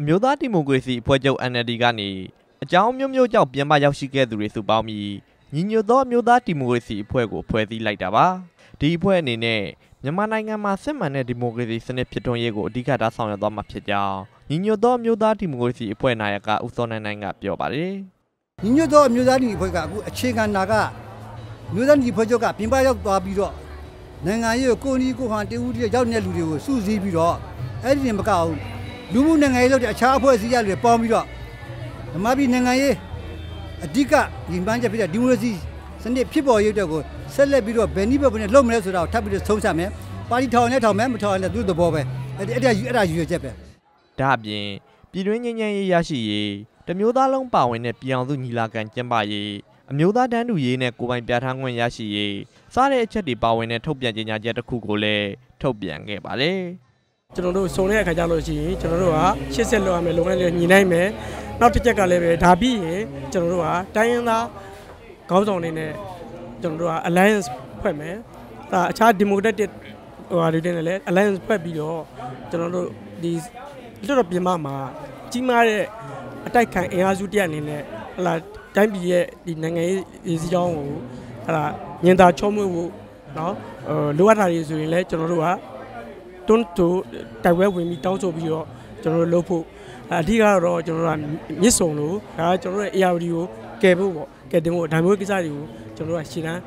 အမျိုးသားဒီမိုကရေစီအဖွဲ့ချုပ် NLD ကနေအကြောင်းမျိုးမျိုးကြောင့်ပြန်မရောက်ရှိခဲ့သူတွေစုပေါင်းပြီးညီညွတ်သောအမျိုးသားဒီမိုကရေစီအဖွဲ့ကိုဖွဲ့စည်းလိုက်တာပါဒီအဖွဲ့အနေနဲ့မြန်မာနိုင်ငံမှာစစ်မှန်တဲ့ဒီမိုကရေစီစနစ်ဖြစ်ထွန်းရေးကိုအဓိကထားဆောင်ရွက်သွားမှာဖြစ်ကြောင်းညီညွတ်သောအမျိုးသားဒီမိုကရေစီအဖွဲ့နာယကဦးစောနိုင်နိုင်ကပြောပါတယ်ညီညွတ်သောအမျိုးသားညီအဖွဲ့ကအခုအခြေခံနာကမျိုးသားညီဖွဲ့ချုပ်ကပြင်ပရောက်သွားပြီးတော့နိုင်ငံရေးကိုကိုနီးကိုဟန်တူဦးတည်းရောက်နေတဲ့လူတွေကိုစုစည်းပြီးတော့အဲ့ဒီတင်မကအောင် လူမှုနိုင်ငံရေးလုပ်တဲ့အခြားအဖွဲ့အစည်းရတွေပေါင်းပြီးတော့ဓမ္မပြည်နိုင်ငံရေးအဓိကညီပန်းချက်ဖြစ်တဲ့ဒီမိုကရေစီစနစ်ဖြစ်ပေါ်ရေးအတွက်ကိုဆက်လက်ပြီးတော့ဘယ်နည်းပဲဘယ်နဲ့လုပ်မလဲဆိုတာကိုထပ်ပြီးတော့ဆုံးဖြတ်မယ်ပါတီထောင်နဲ့ထောင်မယ်မထောင်နဲ့သူ့သဘောပဲအဲ့ဒီအဲ့ဒါအဲ့ဒါယူရချက်ပဲဒါအပြင်ပြည်တွင်းငြိမ်းချမ်းရေးရရှိရေးတမျိုးသားလုံးပါဝင်တဲ့ပြည်အောင်စုညီလာခံကျင်းပရေးအမျိုးသားတန်းတူရေးနဲ့ကိုယ်ပိုင်ပြဋ္ဌာန်းခွင့်ရရှိရေးစတဲ့အချက်တွေပါဝင်တဲ့ထုတ်ပြန်ကြေညာချက်တစ်ခုကိုလည်းထုတ်ပြန်ခဲ့ပါတယ် ကျွန်တော်တို့စုံတဲ့အခါကျလို့ရှိရင်ကျွန်တော်တို့ကရှစ်ဆက်လောက်ရမယ်လုပ်ငန်းတွေညီနိုင်မယ်နောက်တစ်ချက်ကလည်းပဲဒါပြီးရင်ကျွန်တော်တို့ကတိုင်းရင်းသားခေါင်းဆောင်တွေနဲ့ကျွန်တော်တို့က alliance ဖွဲ့မယ်ဒါအခြား democratic ဟိုဟာတွေနဲ့လည်း alliance ဖွဲ့ပြီးတော့ကျွန်တော်တို့ဒီလွတ်တော်ပြင်ပမှာကြီးမားတဲ့အတိုက်ခံအင်အားစုတစ်ရပ်အနေနဲ့ဟလာတိုင်းပြည်ရဲ့ဒီနိုင်ငံရေးစီးကြောင်းကိုဟလာညင်သာချုံးမွေးဖို့เนาะဟိုလိုအပ်တာတွေဆိုရင်လည်းကျွန်တော်တို့က တွန်းတူတိုက်ပွဲဝင်ပြီးတောင်းဆိုပြီးတော့ကျွန်တော်တို့လုပ်ဖို့အဓိကတော့ကျွန်တော်တို့ကမြစ်စုံလို့ဒါကကျွန်တော်တို့ရဲ့ ARD ကိုကယ်ဖို့ပေါ့ကယ်တင်ဖို့ဒါမျိုးကိစ္စတွေကိုကျွန်တော်တို့ကရှင်းတန်း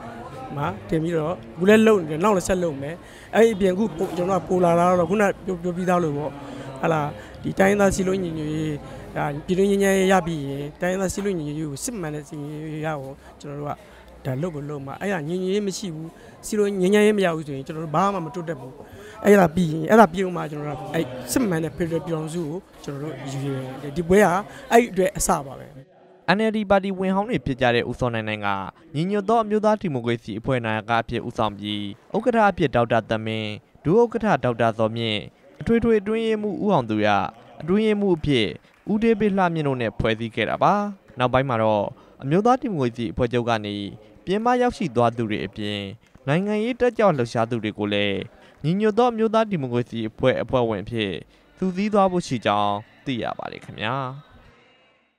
မှာတင်ပြီးတော့ဘူးလဲလုံနေတယ်နောက်လည်းဆက်လုံမယ်အဲ့ဒီအပြင်ခုပို့ကျွန်တော်ကပိုလာတာတော့ခုနပြောပြောပြီးသားလို့ပေါ့ဟာလာ ဒီတိုင်းသားစီလို့ညီညွတ်ရေးဒါပြည်တွင်းညီညွတ်ရေးရပြီးရင်တိုင်းသားစီလို့ညီညွတ်ရေးကိုစစ်မှန်တဲ့စီရေးရအောင်ကျွန်တော်တို့ကဒါလုပ်ကိုလုပ်မှာအဲ့ဒါညီညွတ်ရေးမရှိဘူးစီလို့ညီညွတ်ရေးမရဘူးဆိုရင်ကျွန်တော်တို့ဘာမှမတွတ်တတ်ဘူးအဲ့ဒါပြီးရင်အဲ့ဒါပြီးတော့မှကျွန်တော်တို့အဲ့စစ်မှန်တဲ့ federal ပြည်တော်စုကိုကျွန်တော်တို့ယူရတယ်ဒီပွဲကအဲ့အတွက်အစပါပဲ NLD ပါတီဝင်ဟောင်းတွေဖြစ်ကြတဲ့ဦးစောနိုင်နိုင်ကညီညွတ်သောအမျိုးသားဒီမိုကရေစီအဖွဲ့နာယကအဖြစ်ဦးဆောင်ပြီးဥက္ကဋ္ဌအဖြစ်ဒေါက်တာသမင်းဒုဥက္ကဋ္ဌဒေါက်တာစောမြင့် အထွေထွေအတွင်းရေးမှူးဦးအောင်သူရအတွင်းရေးမှူးအဖြစ်ဦးဒေးပစ်လှမြင့်တို့နဲ့ဖွဲ့စည်းခဲ့တာပါနောက်ပိုင်းမှာတော့အမျိုးသားဒီမိုကရေစီအဖွဲ့ချုပ်ကနေပြင်ပရောက်ရှိသွားသူတွေအပြင်နိုင်ငံရေးတက်ကြွလှုပ်ရှားသူတွေကိုလည်းညီညွတ်သောအမျိုးသားဒီမိုကရေစီအဖွဲ့အဖွဲ့ဝင်အဖြစ်သူစည်းသွားဖို့ရှိကြောင်းသိရပါတယ်ခင်ဗျာ